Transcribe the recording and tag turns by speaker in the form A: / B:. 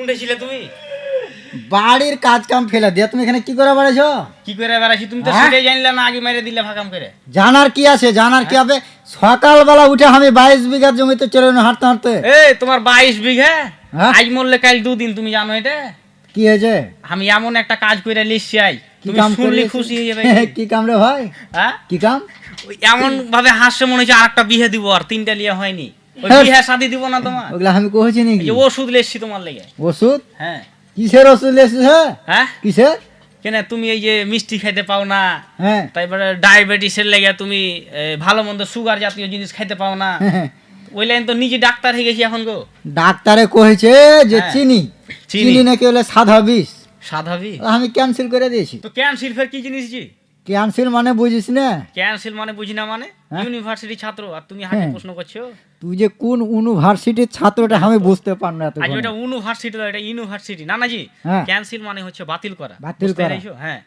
A: কোনটা ছিলে তুমি?
B: বাড়ির কাজ কাম ফেলে দিয়ে তুমি এখানে কি করে বেড়েছো?
A: কি করে বেড়াইছি তুমি তো
B: হ্যাঁ?
A: সেটাই জানলে না আগে মেরে দিলে ফাঁকাম করে।
B: জানার কি আছে? জানার কি হবে? সকালবেলা উঠে আমি বাইশ বিঘা জমিতে চলে হাঁটতে হাঁটতে
A: তোমার বাইশ বিঘা?
B: হ্যাঁ?
A: আজ মরলে কাল দুদিন তুমি জানো এটা?
B: কি হয়েছে?
A: আমি এমন একটা কাজ করে লিখছি আই তুমি শুনলে খুশি হয়ে যাবে।
B: কি কাম রে ভাই?
A: হ্যাঁ?
B: কি কাম?
A: এমন ভাবে হাসছে মনে হচ্ছে আরেকটা বিয়ে দিব আর তিনটা লিয়া হয়নি।
B: হ্যাঁ।
A: বিয়ে শাদি দিব না তোমার।
B: ওগুলা আমি কহেছি নাকি?
A: ওষুধ তোমার লেগে।
B: ওষুধ?
A: হ্যাঁ।
B: কিসের ওষুধ হ্যাঁ?
A: হ্যাঁ?
B: কিসের?
A: কেন তুমি এই যে মিষ্টি খাইতে পাও না।
B: হ্যাঁ।
A: তারপরে ডায়াবেটিসের লেগে তুমি ভালো মন্দ সুগার জাতীয় জিনিস খাইতে পাও না।
B: হ্যাঁ।
A: ওই লাইন তো নিজে ডাক্তার হয়ে গেছি এখন গো।
B: ডাক্তারে কহেছে যে। চিনি।
A: চিনি।
B: নাকি হলে সাদা বিষ
A: সাধাবি
B: আমি ক্যান্সেল করে দিয়েছি।
A: তো ক্যান্সিল ফের কি জিনিস জি?
B: ক্যান্সেল মানে বুঝিস না?
A: ক্যান্সিল মানে বুঝি না মানে? ইউনিভার্সিটি ছাত্র আর তুমি হাতে
B: হ্যাঁ।
A: প্রশ্ন করছ?
B: তুই যে কোন ইউনিভার্সিটির ছাত্রটা আমি বুঝতে পার না
A: আজ এটা ইউনিভার্সিটি এটা ইউনিভার্সিটি না না জি ক্যান্সেল মানে হচ্ছে বাতিল করা।
B: বাতিল করা।
A: হ্যাঁ।